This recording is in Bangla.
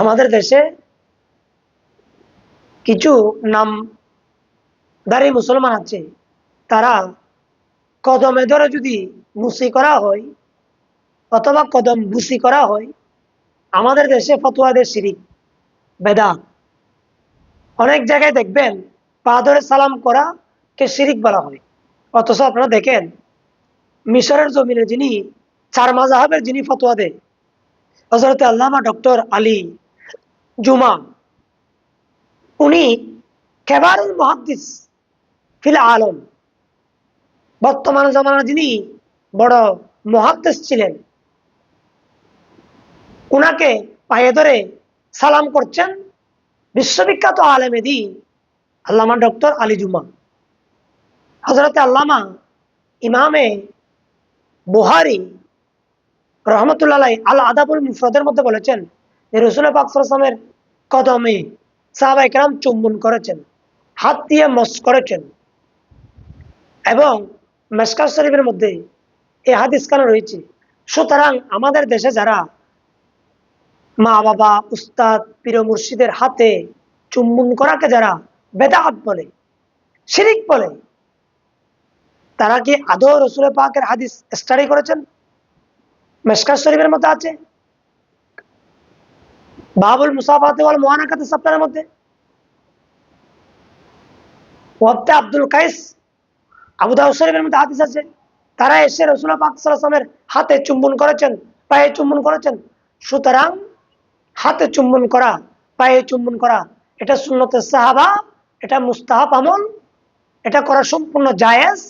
আমাদের দেশে কিছু নামদারি মুসলমান আছে, তারা কদমে ধরে যদি মুসি করা হয়, অথবা কদম বুসি করা হয়, আমাদের দেশে ফতোয়াদের শিরিক বেদা অনেক জায়গায় দেখবেন পা ধরে সালাম করা কে শিরিক বলা হয়। অথচ আপনারা দেখেন, মিশরের জমিনে যিনি চার মাজাহাবের যিনি ফতোয়া দেয় হজরত আল্লামা ডক্টর আলী জুমা, উনি কেবারুল মহাদ্দিস ফিল আলম, বর্তমান জমানার যিনি বড় মহাদ্দেশ ছিলেন, উনাকে পায়ে ধরে সালাম করছেন বিশ্ববিখ্যাত আলেমেদি আল্লামা ডক্টর আলী জুমা। হজরত আল্লামা ইমামে বুহারি রহমতুল্লাহ আল আদাবুল মুফরদের মধ্যে বলেছেন যে রসুল পাকসলামের কদমে সাহাবা একরাম চুম্বন করেছেন, হাত দিয়ে মস করেছেন এবং মেসকার শরীফের মধ্যে এই হাদিস কানে রয়েছে। সুতরাং আমাদের দেশে যারা মা বাবা উস্তাদ পীর মুর্শিদের হাতে চুম্বন করাকে যারা বেদাহাত বলে, শিরিক বলে তারা কি আদৌ রসুল পাকের হাদিস স্টাডি করেছেন? মেসকার শরীফের মধ্যে আছে? বাবুল মুসাফাতে ওয়াল মোহানাকাতে সাপ্তাহের মধ্যে? ওয়াক্তে আব্দুল কাইস, আবু দাউদ শরীফের মধ্যে হাদিস আছে। তারা এসে রসুল পাক সাল্লামের হাতে চুম্বন করেছেন, পায়ে চুম্বন করেছেন। সুতরাং হাতে চুম্বন করা, পায়ে চুম্বন করা, এটা সুন্নতের সাহাবা, এটা মুস্তাহাব আমল, এটা করা সম্পূর্ণ জায়েজ।